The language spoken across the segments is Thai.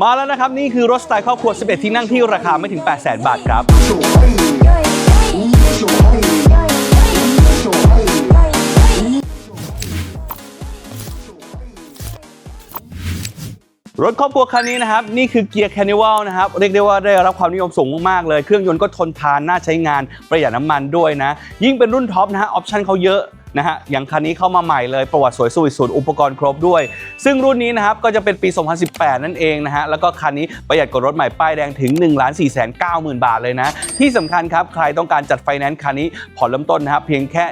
มาแล้วนะครับ นี่คือรถสไตล์ครอบครัว 11 ที่นั่งที่ราคาไม่ถึง 8 0 0 0 0 0บาทครับ รถครอบครัวคันนี้นะครับ นี่คือเกียร์แคนิวัลนะครับ เรียกได้ว่าได้รับความนิยมสูงมาก ๆ เลย เครื่องยนต์ก็ทนทานน่าใช้งานประหยัดน้ำมันด้วยนะ ยิ่งเป็นรุ่นท็อปนะฮะออปชันเขาเยอะนะฮะอย่างคันนี้เข้ามาใหม่เลยประวัติสวยสวิตศูนย์อุปกรณ์ครบด้วย ซึ่งรุ่นนี้นะครับก็จะเป็นปี 2018 นั่นเองนะฮะแล้วก็คันนี้ประหยัดกว่ารถใหม่ป้ายแดงถึง1 4 9 0 0 0 0 บาทเลยนะ ที่สำคัญครับใครต้องการจัดไฟแนนซ์คันนี้ผ่อนเริ่มต้นนะครับเพียงแค่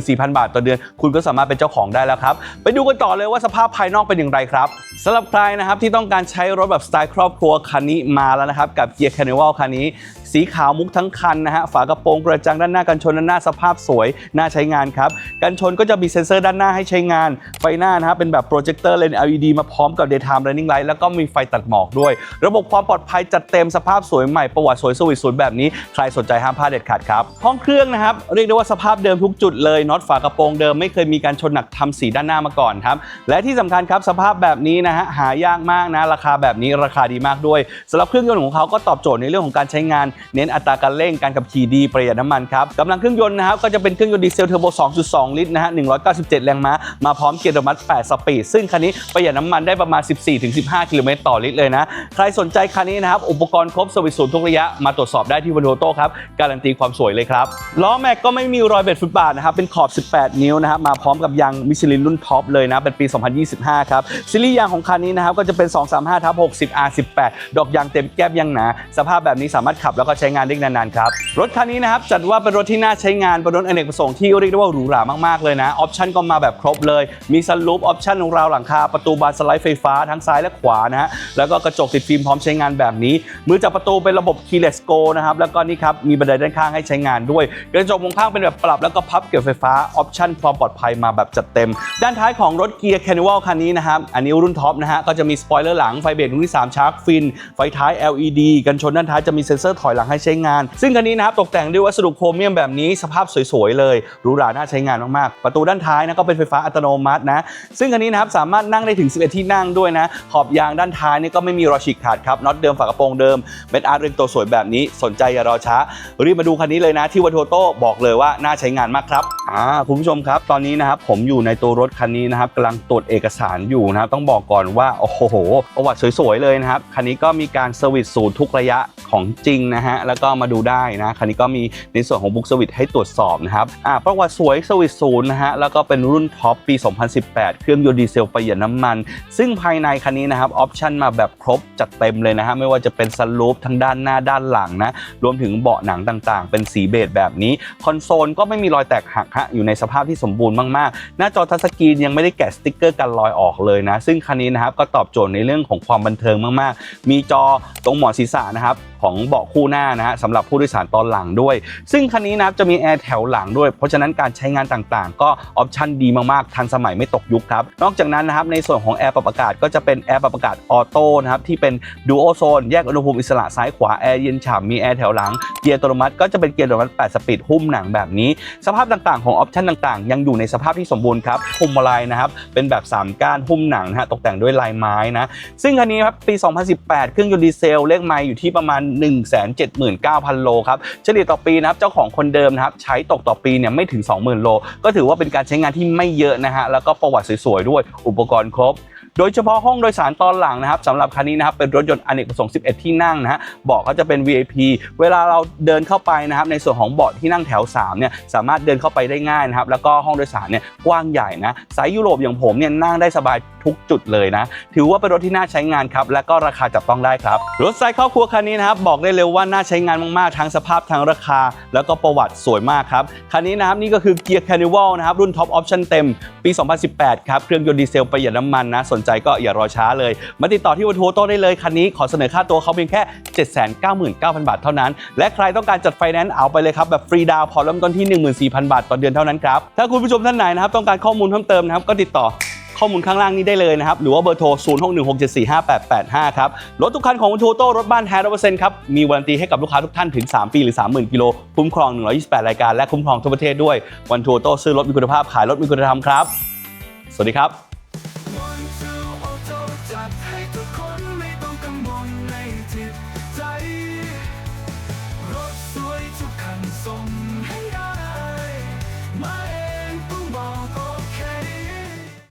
14,000 บาทต่อเดือน คุณก็สามารถเป็นเจ้าของได้แล้วครับไปดูกันต่อเลยว่าสภาพภายนอกเป็นอย่างไรครับสำหรับใครนะครับที่ต้องการใช้รถแบบสไตล์ครอบครัวคันนี้มาแล้วนะครับกับเกียร์แคนิวัลคันนี้สีขาวมุกทั้งคันนะฮะฝากระโปรงกระจังด้านหน้ากันชนด้านหน้าสภาพสวยน่าใช้งานครับกันชนก็จะมีเซ็นเซอร์ด้านหน้าให้ใช้งาน ไฟหน้านะฮะเป็นแบบโปรเจคเตอร์เลน LED มาพร้อมกับ daytime running light แล้วก็มีไฟตัดหมอกด้วย ระบบความปลอดภัยจัดเต็มสภาพสวยใหม่ประวัติสวยสวิตศูนย์แบบนี้ใครสนใจห้ามพลาดเด็ดขาดครับห้องเครื่องนะครับเรียกได้ว่าสภาพเดิมทุกจุดเลยน็อตฝากระโปรงเดิมไม่เคยมีการชนหนักทำสีด้านหน้ามาก่อนครับและที่สำคัญครับสภาพแบบนี้นะฮะหายากมากนะราคาแบบนี้ราคาดีมากด้วยสำหรับเครื่องยนต์ของเขาก็ตอบโจทย์ในเรื่องของการใช้งานเน้นอัตราการเร่งการขับขี่ดีประหยัดน้ำมันครับกำลังเครื่องยนต์นะครับก็จะเป็นเครื่องยนต์ดีเซลเทอร์โบ 2.2 ลิตรนะฮะ 197 แรงม้า มาพร้อมเกียร์อัตโนมัติ8สปีด ซึ่งคันนี้ประหยัดน้ำมันได้ประมาณ 14-15 กิโลเมตรต่อลิตรเลยนะ ใครสนใจคันนี้นะครับ อุปกรณ์ครบสวิตศูนย์ทุกระยะ มาตรวจสอบได้ที่วันโทโต้ครับ การันตีความสวยเลยครับ ล้อแม็กก็ไม่มีรอยเบ็ดฟุตบาทนะครับ เป็นขอบ 18 นิ้วนะครับ มาพร้อมกับยางมิชลินรุ่นท็อปเลยนะ เป็นปี 2025 ครับ ซีรีส์ยางของคันนี้นะครับ ก็จะเป็น 235ทับ60 R18 ดอกยางเต็มแก้มยางหนา สภาพแบบนี้สามารถขับแล้วก็ใช้งานได้นานๆครับ รถคันนี้นะครับจัดว่าเป็นรถที่น่าใช้งานเป็นรถอเนกประสงค์ที่เรียกได้ว่าหรูหรามากๆเลยนะออปชันก็มาแบบครบเลย มีซันรูฟออปชันของราวหลังคาประตูบานสไลด์ไฟฟ้าทั้งซ้ายและขวานะฮะแล้วก็กระจกติดฟิล์มพร้อมใช้งานแบบนี้ มือจับประตูเป็นระบบ keyless go นะครับแล้วก็นี่ครับมีบันไดด้านข้างให้ใช้งานด้วย กระจกมองข้างเป็นแบบปรับแล้วก็พับเกี่ยวไฟฟ้าออปชันความปลอดภัยมาแบบจัดเต็ม ด้านท้ายของรถเกียร์ Carnival คันนี้นะครับอันนี้รุ่นท็อปนะฮะก็จะมีสปอยเลอร์หลังไฟเบรกรุ่นที่3ชาร์กฟินไฟท้าย LED กันชนด้านท้ายจะมีเซ็นเซอร์ถอยหลังให้ใช้งาน ซึ่งคันนี้นะครับตกแต่งด้วยวัสดุโครเมียมแบบนี้สภาพสวยๆเลยหรูหราน่าใช้งานมากๆ ประตูด้านท้ายนะก็เป็นไฟฟ้าอัตโนมัตินะซึ่งคันนี้นะครับสามารถนั่งได้ถึง 11 ที่นั่งด้วยนะขอบยางด้านท้ายนี่ก็ไม่มีรอยฉีกขาดครับน็อตเดิมฝากระโปรงเดิมเม็ดอาร์ตเรียงตัวสวยแบบนี้สนใจอย่ารอช้ารีบมาดูคันนี้เลยนะที่วัตโตโต้บอกเลยว่าน่าใช้งานมากครับอ่าคุณผู้ชมครับตอนนี้นะครับผมอยู่ในตัวรถคันนี้นะครับกำลังตรวจเอกสารอยู่นะครับต้องบอกก่อนว่าโอ้โหประวัติสวยๆเลยนะครับคันนี้ก็มีการเซอร์วิสศูนย์ทุกระยะของจริงนะฮะแล้วก็มาดูได้นะคันนี้ก็มีในส่วนของบุ๊กสวิตให้ตรวจสอบนะครับอ่าประวัติสวยสวิตศูนย์นะฮะแล้วก็เป็นรุ่นท็อปปี 2018 เครื่องยนต์ดีเซลประหยัดน้ำมัน ซึ่งภายในคันนี้นะครับออปชันมาแบบครบจัดเต็มเลยนะฮะไม่ว่าจะเป็นสลูปทั้งด้านหน้าด้านหลังนะรวมถึงเบาะหนังต่างๆ เป็นสีเบจแบบนี้คอนโซลก็ไม่มีรอยแตกหักฮะอยู่ในสภาพที่สมบูรณ์มากๆ หน้าจอทัชสกรีนยังไม่ได้แกะสติ๊กเกอร์กันรอยออกเลยนะ ซึ่งคันนี้นะครับก็ตอบโจทย์ในเรื่องของความบันเทิงมากๆ มีจอตรงหมอนศีรษะนะครับ ของเบาะคู่หน้านะฮะสำหรับผู้โดยสารตอนหลังด้วย ซึ่งคันนี้นะครับจะมีแอร์แถวหลังด้วย เพราะฉะนั้นการใช้งานต่างๆ ก็ออปชันดีมากๆ ทันสมัยไม่ตกยุคครับ นอกจากนั้นนะครับในส่วนของแอร์ปรับอากาศก็จะเป็นแอร์ปรับอากาศออโต้นะครับที่เป็นดูโอโซนแยกอุณหภูมิอิสระซ้ายขวาแอร์เย็นฉ่ำมีแอร์แถวหลังเกียร์อัตโนมัติก็จะเป็นเกียร์อัตโนมัติ 8 สปีดหุ้มหนังแบบนี้ สภาพต่างๆ ของออปชันต่างๆ ยังอยู่ในสภาพที่สมบูรณ์ครับพวงมาลัยนะครับเป็นแบบ 3 ก้านหุ้มหนังนะฮะตกแต่งด้วยลายไม้นะซึ่งคันนี้ครับปี 2018 เครื่องยนต์ดีเซลเลขไมล์อยู่ที่ประมาณ179,000 โลครับเฉลี่ยต่อปีนะครับเจ้าของคนเดิมนะครับใช้ตกต่อปีเนี่ยไม่ถึง 20,000 โล ก็ถือว่าเป็นการใช้งานที่ไม่เยอะนะฮะแล้วก็ประวัติสวยๆด้วยอุปกรณ์ครบโดยเฉพาะห้องโดยสารตอนหลังนะครับสำหรับคันนี้นะครับเป็นรถยนต์อเนกประสงค์ 11 ที่นั่งนะฮะเบาะก็จะเป็น VIP เวลาเราเดินเข้าไปนะครับในส่วนของเบาะที่นั่งแถว3เนี่ยสามารถเดินเข้าไปได้ง่ายนะครับแล้วก็ห้องโดยสารเนี่ยกว้างใหญ่นะไซส์ยุโรปอย่างผมเนี่ยนั่งได้สบาย ทุกจุดเลยนะ ถือว่าเป็นรถที่น่าใช้งานครับ และก็ราคาจับต้องได้ครับ รถไซค์ครอบครัวคันนี้นะครับบอกได้เลยว่าน่าใช้งานมากๆ ทั้งสภาพทั้งราคา แล้วก็ประวัติสวยมากครับ คันนี้นะครับนี่ก็คือเกียร์ Carnival นะครับรุ่นท็อปออปชั่นเต็มปี 2018 ครับ เครื่องยนต์ดีเซลประหยัดน้ำมันนะ สนใจก็อย่ารอช้าเลย มาติดต่อที่วันทัวโต้ได้เลย คันนี้ขอเสนอค่าตัวเขาเพียงแค่ 799,000 บาทเท่านั้น และใครต้องการจัดไฟแนนซ์เอาไปเลยครับแบบฟรีดาวน์ผ่อเริ่มต้นที่ 14,000 บาทต่อเดือนเท่านั้นครับถ้าคุณผู้ชมท่านไหนนะครับต้องการข้อมูลเพิ่มเติมนะครับก็ติดต่อ ข้อมูลข้างล่างนี้ได้เลยนะครับ หรือว่าเบอร์โทร 0616745885 ครับ รถทุกคันของวันทูโต้รถบ้านแท้ร้อเปอร์เซ็นต์ครับ มีวารันตีให้กับลูกค้าทุกท่านถึง 3 ปีหรือ 30,000 กิโล คุ้มครอง 128 รายการ และคุ้มครองทั่วประเทศด้วย วันทูโต้ซื้อรถมีคุณภาพขายรถมีคุณธรรมครับ สวัสดีครับ